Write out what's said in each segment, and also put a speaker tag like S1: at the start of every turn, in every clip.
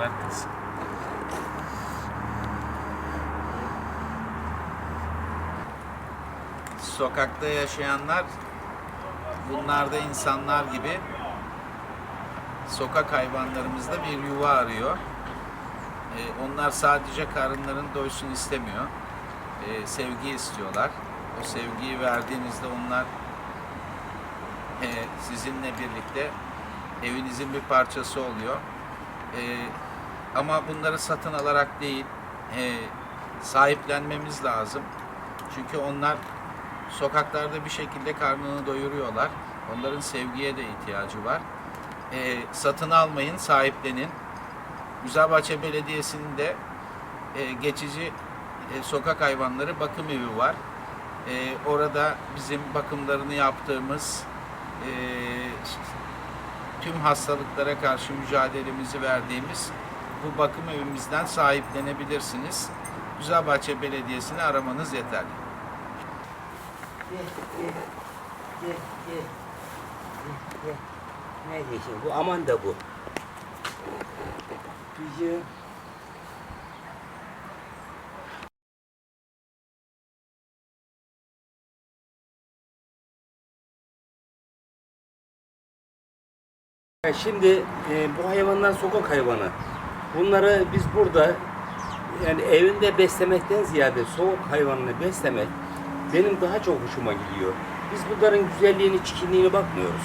S1: Ver kız. Sokakta yaşayanlar bunlar da insanlar gibi sokak hayvanlarımızda bir yuva arıyor. Ee, onlar sadece karınların doysun istemiyor. Ee, sevgi istiyorlar. O sevgiyi verdiğinizde onlar e, sizinle birlikte evinizin bir parçası oluyor. Ee, ama bunları satın alarak değil, e, sahiplenmemiz lazım. Çünkü onlar sokaklarda bir şekilde karnını doyuruyorlar. Onların sevgiye de ihtiyacı var. Ee, satın almayın, sahiplenin. Güzelbahçe Belediyesi'nin de e, geçici e, sokak hayvanları bakım evi var. E, orada bizim bakımlarını yaptığımız e, tüm hastalıklara karşı mücadelemizi verdiğimiz bu bakım evimizden sahiplenebilirsiniz. Güzelbahçe Belediyesi'ni aramanız yeterli.
S2: Nerede şimdi? Bu aman da bu. Ya Şimdi e, bu hayvanlar sokak hayvanı. Bunları biz burada yani evinde beslemekten ziyade sokak hayvanını beslemek benim daha çok hoşuma gidiyor. Biz bunların güzelliğini, çirkinliğine bakmıyoruz.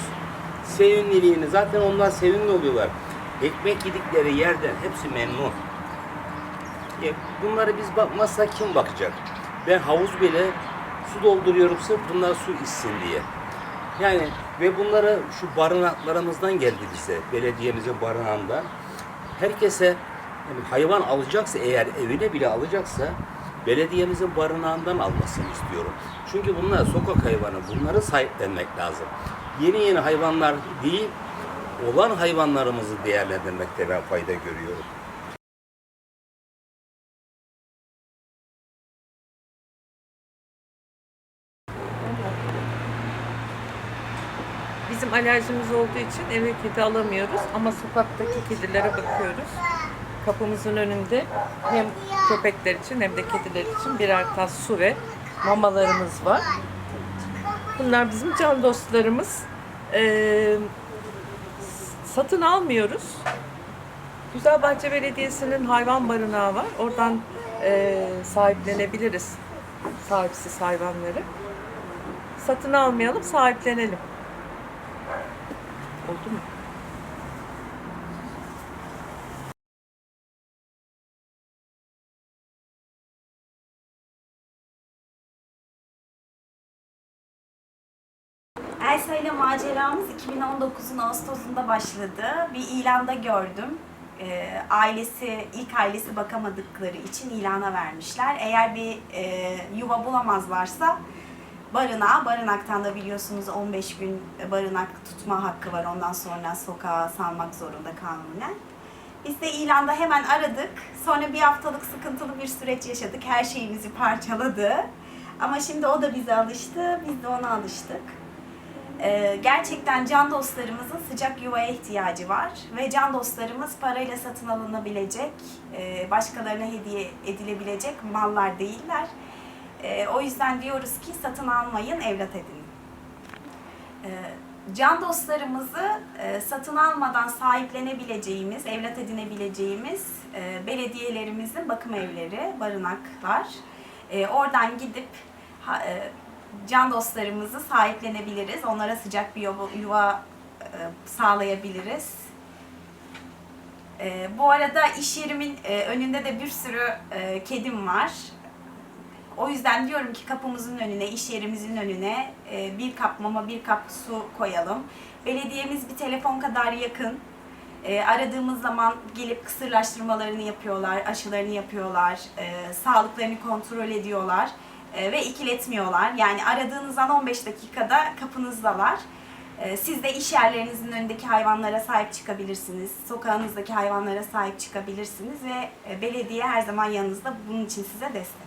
S2: Sevimliliğini, zaten onlar sevimli oluyorlar. Ekmek yedikleri yerden hepsi memnun. E, bunları biz bakmazsak kim bakacak? Ben havuz bile su dolduruyorum sırf bunlar su içsin diye. Yani ve bunları şu barınaklarımızdan geldi bize, belediyemizin barınağından. Herkese hayvan alacaksa eğer evine bile alacaksa belediyemizin barınağından almasını istiyorum. Çünkü bunlar sokak hayvanı, bunları sahiplenmek lazım. Yeni yeni hayvanlar değil, olan hayvanlarımızı değerlendirmekte ben fayda görüyorum.
S3: Bizim alerjimiz olduğu için eve kedi alamıyoruz ama sokaktaki kedilere bakıyoruz. Kapımızın önünde hem köpekler için hem de kediler için birer tas su ve mamalarımız var. Bunlar bizim can dostlarımız. Ee, satın almıyoruz. Güzelbahçe Belediyesi'nin hayvan barınağı var. Oradan e, sahiplenebiliriz sahipsiz hayvanları. Satın almayalım, sahiplenelim. Oldu mu?
S4: Elsa ile maceramız 2019'un Ağustos'unda başladı. Bir ilanda gördüm. Ee, ailesi, ilk ailesi bakamadıkları için ilana vermişler. Eğer bir e, yuva bulamazlarsa barınağa, barınaktan da biliyorsunuz 15 gün barınak tutma hakkı var. Ondan sonra sokağa salmak zorunda kanunen. Biz de ilanda hemen aradık. Sonra bir haftalık sıkıntılı bir süreç yaşadık. Her şeyimizi parçaladı. Ama şimdi o da bize alıştı, biz de ona alıştık. Ee, gerçekten can dostlarımızın sıcak yuvaya ihtiyacı var ve can dostlarımız parayla satın alınabilecek, e, başkalarına hediye edilebilecek mallar değiller. E, o yüzden diyoruz ki satın almayın, evlat edinin. E, can dostlarımızı e, satın almadan sahiplenebileceğimiz, evlat edinebileceğimiz e, belediyelerimizin bakım evleri, barınaklar. E, oradan gidip ha- e, can dostlarımızı sahiplenebiliriz. Onlara sıcak bir yuva, yuva e, sağlayabiliriz. E, bu arada iş yerimin e, önünde de bir sürü e, kedim var. O yüzden diyorum ki kapımızın önüne, iş yerimizin önüne e, bir kap mama, bir kap su koyalım. Belediyemiz bir telefon kadar yakın. E, aradığımız zaman gelip kısırlaştırmalarını yapıyorlar, aşılarını yapıyorlar, e, sağlıklarını kontrol ediyorlar ve ikiletmiyorlar. Yani aradığınız an 15 dakikada kapınızdalar. Siz de iş yerlerinizin önündeki hayvanlara sahip çıkabilirsiniz. Sokağınızdaki hayvanlara sahip çıkabilirsiniz ve belediye her zaman yanınızda bunun için size destek.